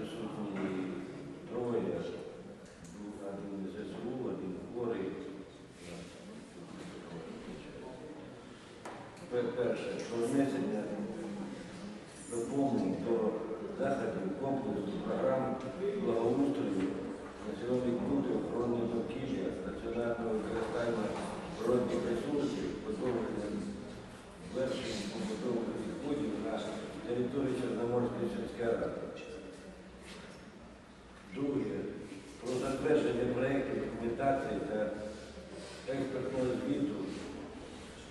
присутні троє, один ЗСУ, один хворий. Перше, про внесення доповнень до заходів комплексу програм благоустрою національних пунктів охорони довкілля, національного використання природних ресурсів, подовження звершення побутових відходів на території Чорноморської сільської ради. Друге, про затвердження проєктів документації та експертного звіту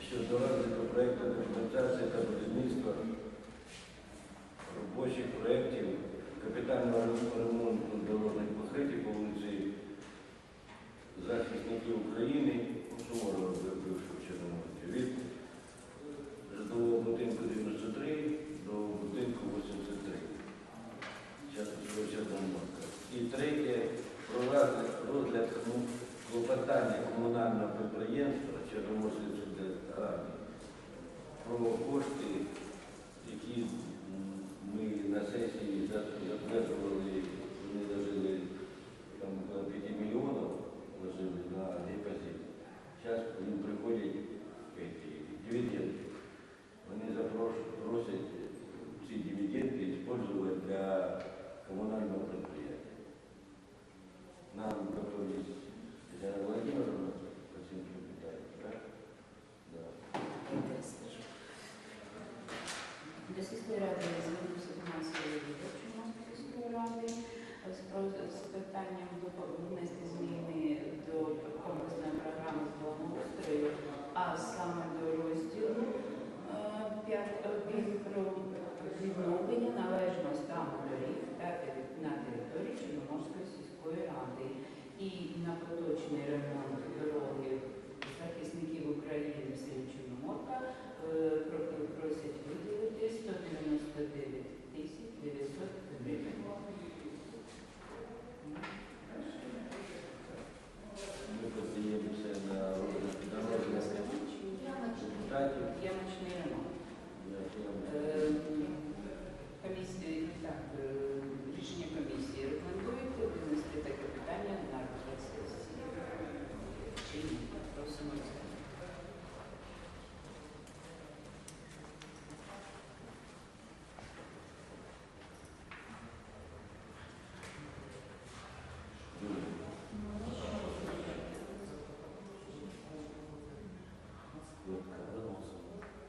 щодо розвитку проєкту документації та будівництва робочих проєктів капітального ремонту дорожніх похитів по вулиці Захисників підприємства Чорноморської ради про кошти, які м, ми на сесії за- затверджували, вони ложили там около 5 мільйонів ложили на депозит. Зараз їм приходять эти дивиденди. Вони запрошують, просять ці дивиденди использовать для коммунального предприятия. До ради ради. З питанням до- зміни до комплексної програми з благоустрою, а саме до розділу е, е, про відновлення належного стану доріг на території Чорноморської сільської ради. І на поточний ремонт дороги захисників України в селі Чорноморка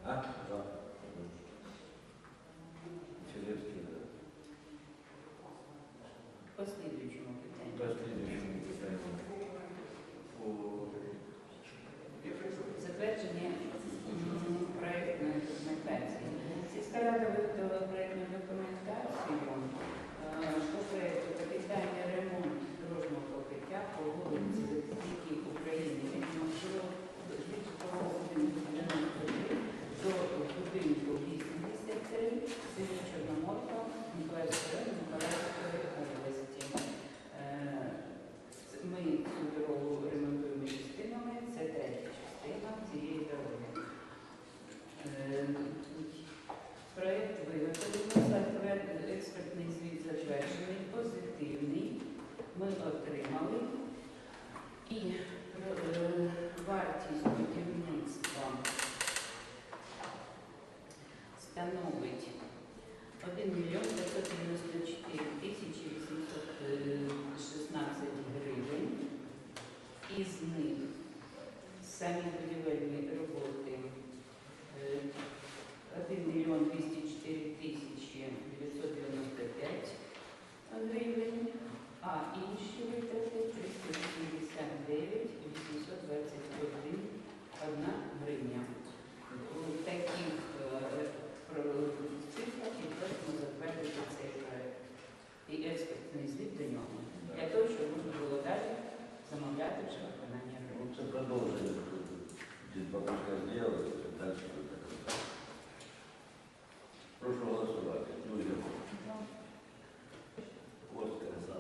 哎 самі будівельні роботи е, 1 мільйон 204 тисячі 995 гривень, а інші витрати 389 821 одна гривня. У таких е, цифрах і просимо затвердити цей проект і експертний звіт до нього, для того, щоб можна було далі замовляти вже виконання Ну, це продовження. Дід бабушка зробила, це далі буде так. Прошу голосувати. Юрій. Оскар за.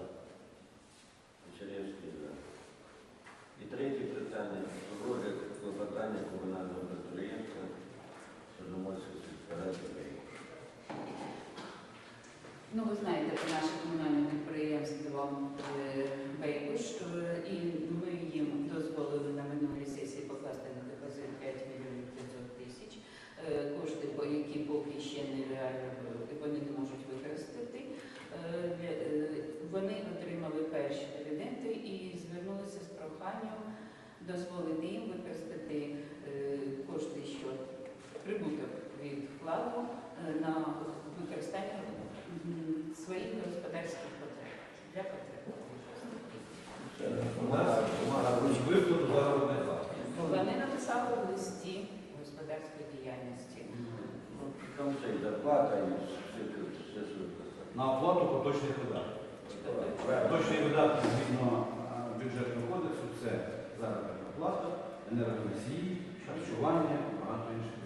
Черевський за. І третє питання. Розгляд клопотання комунального підприємства Чорноморської сільської ради. Ну, ви знаєте, це наше комунальне підприємство проханням дозволити їм використати е, кошти, що прибуток від вкладу е, на використання своїх господарських потреб для потреб. У нас. Вони написали в листі господарської діяльності. Там це і зарплата, і все, все, все, все. На оплату поточних видатків. Поточні видатки згідно бюджетного кодексу це заробітна плата, енергоносії, харчування і багато інших